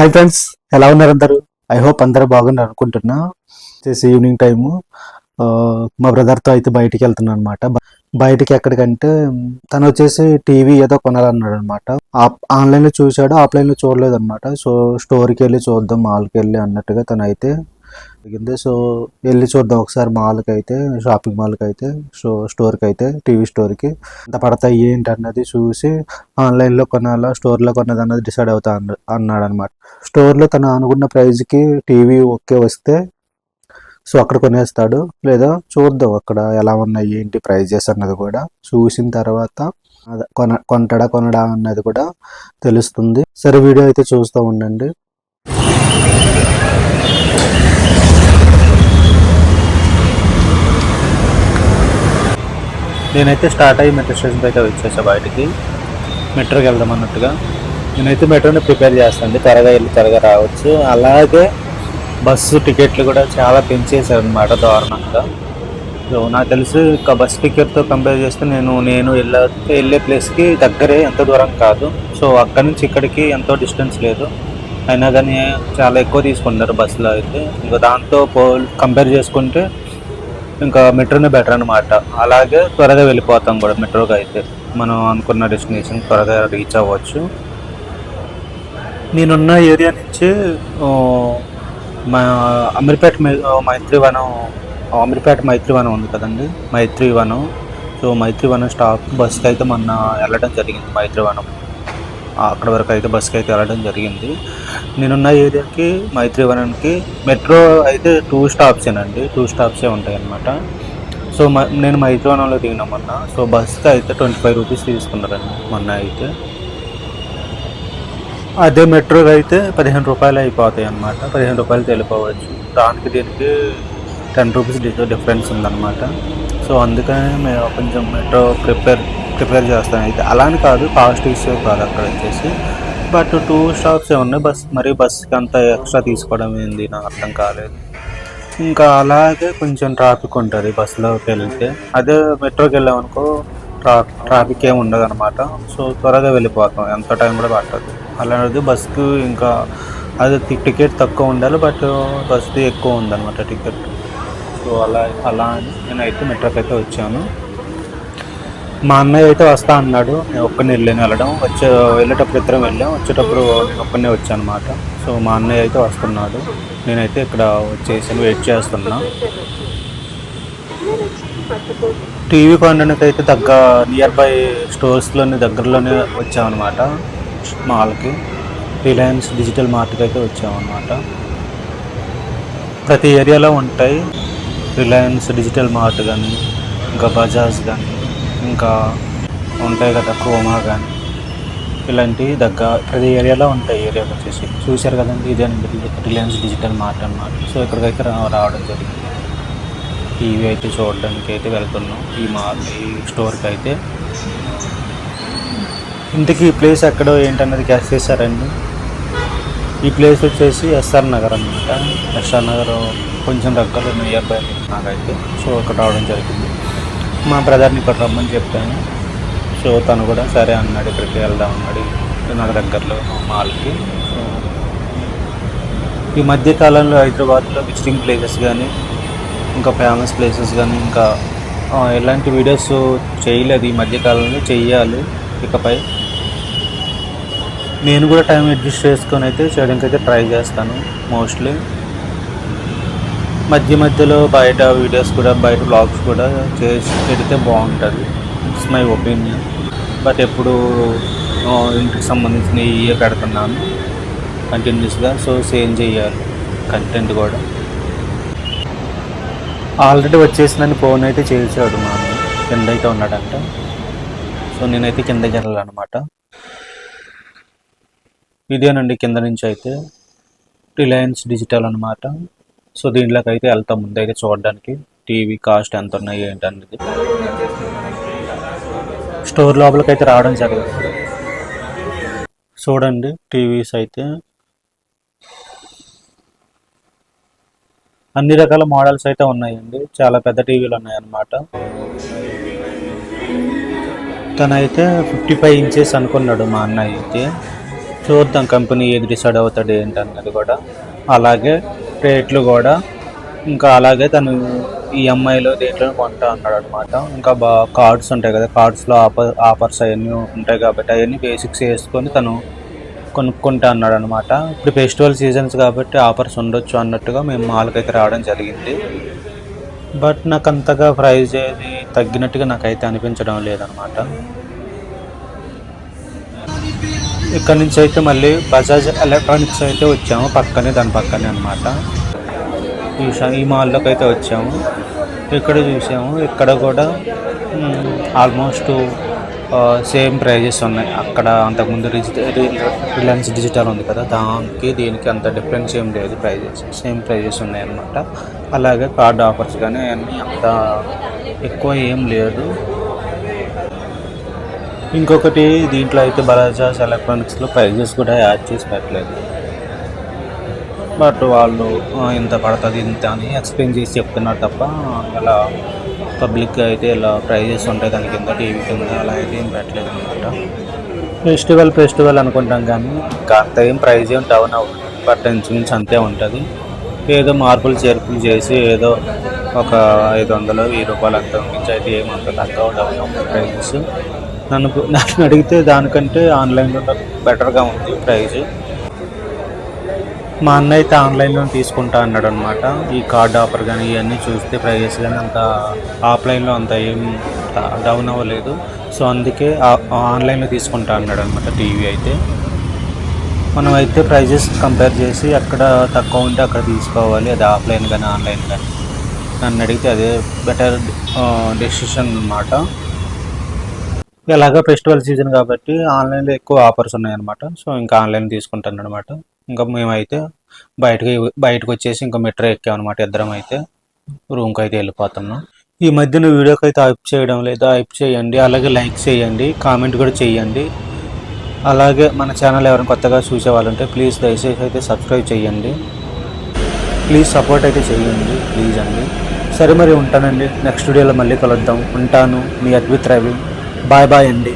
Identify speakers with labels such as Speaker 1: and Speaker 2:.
Speaker 1: Hi friends ఎలా ఉన్నారు అందరు? ఐ హోప్ అందరూ బాగున్నారు అనుకుంటున్నా. చేసి ఈవినింగ్ టైము మా బ్రదర్తో అయితే బయటికి వెళ్తున్నాను అనమాట బయటికి ఎక్కడికంటే తను వచ్చేసి టీవీ ఏదో కొనాలన్నాడు అనమాట ఆన్లైన్లో చూశాడు ఆఫ్లైన్లో చూడలేదు అనమాట సో స్టోర్కి వెళ్ళి చూద్దాం మాల్కి వెళ్ళి అన్నట్టుగా తను అయితే జరిగింది. సో వెళ్ళి చూద్దాం ఒకసారి మాల్కి అయితే షాపింగ్ మాల్కి అయితే సో స్టోర్కి అయితే టీవీ స్టోర్కి. ఎంత పడతాయి ఏంటి అన్నది చూసి ఆన్లైన్లో కొనాలా స్టోర్లో కొన్నది అన్నది డిసైడ్ అవుతా అన్నాడు అనమాట స్టోర్లో తను అనుకున్న ప్రైస్కి టీవీ ఓకే వస్తే సో అక్కడ కొనేస్తాడు. లేదా చూద్దాం అక్కడ ఎలా ఉన్నాయి ఏంటి ప్రైజెస్ అన్నది కూడా. చూసిన తర్వాత కొన కొంటడా కొనడా అన్నది కూడా తెలుస్తుంది. సరే వీడియో అయితే చూస్తూ ఉండండి. నేనైతే స్టార్ట్ అయ్యి మెట్రో స్టేషన్కి అయితే వచ్చేసా బయటికి. మెట్రోకి వెళ్దాం అన్నట్టుగా. నేనైతే మెట్రోని ప్రిపేర్ చేస్తాను త్వరగా వెళ్ళి త్వరగా రావచ్చు. అలాగే బస్సు టికెట్లు కూడా చాలా పెంచేశారు అనమాట దారుణంగా. సో నాకు తెలిసి బస్సు బస్ టికెట్తో కంపేర్ చేస్తే నేను నేను వెళ్ళే వెళ్ళే ప్లేస్కి దగ్గరే ఎంత దూరం కాదు. సో అక్కడి నుంచి ఇక్కడికి ఎంతో డిస్టెన్స్ లేదు. అయినా కానీ చాలా ఎక్కువ తీసుకుంటున్నారు బస్సులో అయితే. ఇంకా దాంతో పో కంపేర్ చేసుకుంటే ఇంకా మెట్రోనే బెటర్ అనమాట అలాగే త్వరగా వెళ్ళిపోతాం కూడా మెట్రోకి అయితే. మనం అనుకున్న డెస్టినేషన్ త్వరగా రీచ్ అవ్వచ్చు. నేనున్న ఏరియా నుంచి మా అమీర్పేట మైత్రివనం అమీర్పేట మైత్రివనం ఉంది కదండి? మైత్రివనం. సో మైత్రివనం స్టాప్ బస్కి అయితే మొన్న వెళ్ళడం జరిగింది మైత్రివనం. అక్కడ వరకు అయితే బస్కి అయితే వెళ్ళడం జరిగింది. నేనున్న ఏరియాకి మైత్రివనంకి మెట్రో అయితే టూ స్టాప్సేనండి టూ స్టాప్సే ఉంటాయి అన్నమాట సో మ నేను మైత్రివనంలో దిగిన మొన్న. సో బస్కి అయితే ట్వంటీ ఫైవ్ రూపీస్ తీసుకున్నారండి మొన్న అయితే. అదే మెట్రోకి అయితే పదిహేను రూపాయలు అయిపోతాయి అన్నమాట. పదిహేను రూపాయలు తెలిపోవచ్చు దానికి దీనికి టెన్ రూపీస్ డిఫరెన్స్ ఉందన్నమాట. సో అందుకనే మేము కొంచెం మెట్రో ప్రిపేర్ ప్రిపేర్ చేస్తాను అయితే అలా అని కాదు కాస్ట్ ఇష్యూ కాదు అక్కడ వచ్చేసి. బట్ టూ స్టాప్స్ ఉన్నాయి. బస్ మరి బస్కి అంత ఎక్స్ట్రా తీసుకోవడం ఏంది? నాకు అర్థం కాలేదు. ఇంకా అలాగే కొంచెం ట్రాఫిక్ ఉంటుంది బస్సులోకి వెళ్తే. అదే మెట్రోకి వెళ్ళామనుకో ట్రా ట్రాఫిక్ ఏమి ఉండదు అనమాట సో త్వరగా వెళ్ళిపోతాం. ఎంత టైం కూడా పట్టదు. అలాంటిది బస్కు ఇంకా అది టికెట్ తక్కువ ఉండాలి బట్ బస్ది ఎక్కువ ఉందన్నమాట టికెట్ సో అలా అలా అని నేనైతే మెట్రోకి అయితే వచ్చాను. మా అన్నయ్య అయితే వస్తా అన్నాడు నేను ఒక్కనే వెళ్ళాను వెళ్ళడం. వచ్చే వెళ్ళేటప్పుడు ఇద్దరం వెళ్ళాం. వచ్చేటప్పుడు ఒక్కనే వచ్చాను అనమాట సో మా అన్నయ్య అయితే వస్తున్నాడు. నేనైతే ఇక్కడ వచ్చేసాను వెయిట్ చేస్తున్నా. టీవీ కొనడానికి అయితే దగ్గర నియర్ బై స్టోర్స్లోని దగ్గరలోనే వచ్చామన్నమాట మాల్కి. రిలయన్స్ డిజిటల్ మార్ట్కి అయితే వచ్చామన్నమాట. ప్రతి ఏరియాలో ఉంటాయి. రిలయన్స్ డిజిటల్ మార్ట్ కానీ ఇంకా బజాజ్ కానీ ఇంకా ఉంటాయి కదా క్రోమా కానీ ఇలాంటివి దగ్గర ప్రతి ఏరియాలో ఉంటాయి ఏరియాకి వచ్చేసి చూశారు కదండి ఇదే రిలయన్స్ డిజిటల్ మార్ట్ అన్నమాట. సో ఇక్కడికైతే రా- రావడం జరిగింది. టీవీ అయితే చూడడానికి అయితే వెళ్తున్నాం. ఈ మా ఈ స్టోర్కి అయితే. ఇంతకీ ఈ ప్లేస్ ఎక్కడో ఏంటన్నది క్యాష్ చేశారండి ఈ ప్లేస్ వచ్చేసి ఎస్ఆర్ నగర్ అనమాట ఎస్ఆర్ నగర్ కొంచెం దగ్గర నియర్ బై నాకైతే. సో ఇక్కడ రావడం జరిగింది. మా బ్రదర్ని ఇక్కడ రమ్మని చెప్పాను. సో తను కూడా సరే అన్నాడు ఇక్కడికి వెళ్దాం అన్నాడు. నాకు దగ్గరలో మాల్కి సో ఈ మధ్యకాలంలో హైదరాబాద్లో విజిటింగ్ ప్లేసెస్ కానీ ఇంకా ఫేమస్ ప్లేసెస్ కానీ ఇంకా ఎలాంటి వీడియోస్ చేయలేదు. ఈ మధ్యకాలంలో చేయాలి ఇకపై నేను కూడా టైం అడ్జస్ట్ చేసుకొని అయితే చేయడానికి అయితే ట్రై చేస్తాను మోస్ట్లీ మధ్య మధ్యలో బయట వీడియోస్ కూడా బయట బ్లాగ్స్ కూడా చేసి పెడితే బాగుంటుంది. ఇట్స్ మై ఒపీనియన్ బట్ ఎప్పుడు ఇంటికి సంబంధించిన ఇవే పెడుతున్నాను కంటిన్యూస్గా సో సేమ్ చేయాలి కంటెంట్ కూడా. ఆల్రెడీ వచ్చేసిందని ఫోన్ అయితే చేసాడు మా కింద అయితే ఉన్నాడంట. సో నేనైతే కిందకి వెళ్ళాలన్నమాట. ఇదేనండి కింద నుంచి అయితే రిలయన్స్ డిజిటల్ అనమాట సో దీంట్లోకి అయితే వెళ్తాం ముందైతే చూడడానికి. టీవీ కాస్ట్ ఎంత ఉన్నాయి ఏంటి అనేది స్టోర్ లోపలికి అయితే రావడం జరిగింది. చూడండి టీవీస్ అయితే. అన్ని రకాల మోడల్స్ అయితే ఉన్నాయండి. చాలా పెద్ద టీవీలు ఉన్నాయన్నమాట. తనైతే ఫిఫ్టీ ఫైవ్ ఇంచెస్ అనుకున్నాడు మా అన్నయ్య అయితే. చూద్దాం కంపెనీ ఏది డిసైడ్ అవుతాడు ఏంటన్నది కూడా. అలాగే రేట్లు కూడా ఇంకా అలాగే తను ఈఎంఐలో దేంట్లో కొంటా అన్నాడు అనమాట ఇంకా బా కార్డ్స్ ఉంటాయి కదా కార్డ్స్లో ఆఫర్ ఆఫర్స్ అవన్నీ ఉంటాయి కాబట్టి అవన్నీ బేసిక్స్ వేసుకొని తను కొనుక్కుంటా అన్నాడు అనమాట ఇప్పుడు ఫెస్టివల్ సీజన్స్ కాబట్టి ఆఫర్స్ ఉండొచ్చు అన్నట్టుగా మేము మాల్కైతే రావడం జరిగింది. బట్ నాకు అంతగా ప్రైజ్ ఏది తగ్గినట్టుగా నాకైతే అనిపించడం లేదనమాట ఇక్కడ నుంచి అయితే మళ్ళీ బజాజ్ ఎలక్ట్రానిక్స్ అయితే వచ్చాము పక్కనే దాని పక్కనే అనమాట ఈ ఈ మాల్లోకి అయితే వచ్చాము. ఇక్కడ చూసాము ఇక్కడ కూడా ఆల్మోస్ట్ సేమ్ ప్రైజెస్ ఉన్నాయి. అక్కడ అంతకుముందు రిలయన్స్ డిజిటల్ ఉంది కదా దానికి దీనికి అంత డిఫరెన్స్ ఏం లేదు ప్రైజెస్ సేమ్ ప్రైజెస్ ఉన్నాయి అన్నమాట. అలాగే కార్డ్ ఆఫర్స్ కానీ అన్నీ అంత ఎక్కువ ఏం లేదు. ఇంకొకటి దీంట్లో అయితే బజాజ్ ఎలక్ట్రానిక్స్లో ప్రైజెస్ కూడా యాడ్ చేసి పెట్టలేదు. బట్ వాళ్ళు ఇంత పడుతుంది ఇంత అని ఎక్స్ప్లెయిన్ చేసి చెప్తున్నారు తప్ప అలా పబ్లిక్ అయితే ఇలా ప్రైజెస్ ఉంటాయి దాని కింద టీవీ కింద అలా అయితే ఏం పెట్టలేదు అనమాట ఫెస్టివల్ ఫెస్టివల్ అనుకుంటాం కానీ ఇంకా అంత ఏం ప్రైజ్ ఏం డౌన్ అవ్వదు. బట్ ఇంచుమించు అంతే ఉంటుంది. ఏదో మార్పులు చేర్పులు చేసి ఏదో ఒక ఐదు వందలు వెయ్యి రూపాయలు అంత మించి అయితే ఏమంత తక్కువ డౌన్ అవ్వదు ప్రైజెస్ నన్ను నన్ను అడిగితే దానికంటే ఆన్లైన్లో బెటర్గా ఉంది ప్రైజ్. మా అన్న అయితే ఆన్లైన్లో తీసుకుంటా అన్నాడు అనమాట ఈ కార్డ్ ఆఫర్ కానీ ఇవన్నీ చూస్తే ప్రైజెస్ కానీ అంత ఆఫ్లైన్లో అంత ఏం డౌన్ అవ్వలేదు. సో అందుకే ఆ- ఆన్లైన్లో తీసుకుంటా అన్నాడు అనమాట టీవీ అయితే. మనం అయితే ప్రైజెస్ కంపేర్ చేసి అక్కడ తక్కువ ఉంటే అక్కడ తీసుకోవాలి. అది ఆఫ్లైన్ కానీ ఆన్లైన్ కానీ నన్ను అడిగితే అదే బెటర్ డెసిషన్ అనమాట ఎలాగ ఫెస్టివల్ సీజన్ కాబట్టి ఆన్లైన్లో ఎక్కువ ఆఫర్స్ ఉన్నాయన్నమాట. సో ఇంకా ఆన్లైన్ తీసుకుంటాను అనమాట ఇంకా మేమైతే బయటకి బయటకు వచ్చేసి ఇంకా మెట్రో ఎక్కామన్నమాట ఇద్దరం అయితే రూమ్కి అయితే వెళ్ళిపోతున్నాం. ఈ మధ్యన వీడియోకి అయితే హైప్ చేయడం లేదా హైప్ చేయండి అలాగే లైక్ చేయండి కామెంట్ కూడా చేయండి. అలాగే మన ఛానల్ ఎవరైనా కొత్తగా చూసే వాళ్ళుంటే ప్లీజ్ దయచేసి అయితే సబ్స్క్రైబ్ చేయండి. ప్లీజ్ సపోర్ట్ అయితే చేయండి ప్లీజ్ అండి. సరే మరి ఉంటానండి. నెక్స్ట్ వీడియోలో మళ్ళీ కలుద్దాం. ఉంటాను. మీ అద్భుత్ రవి. బాయ్ బాయ్ అండి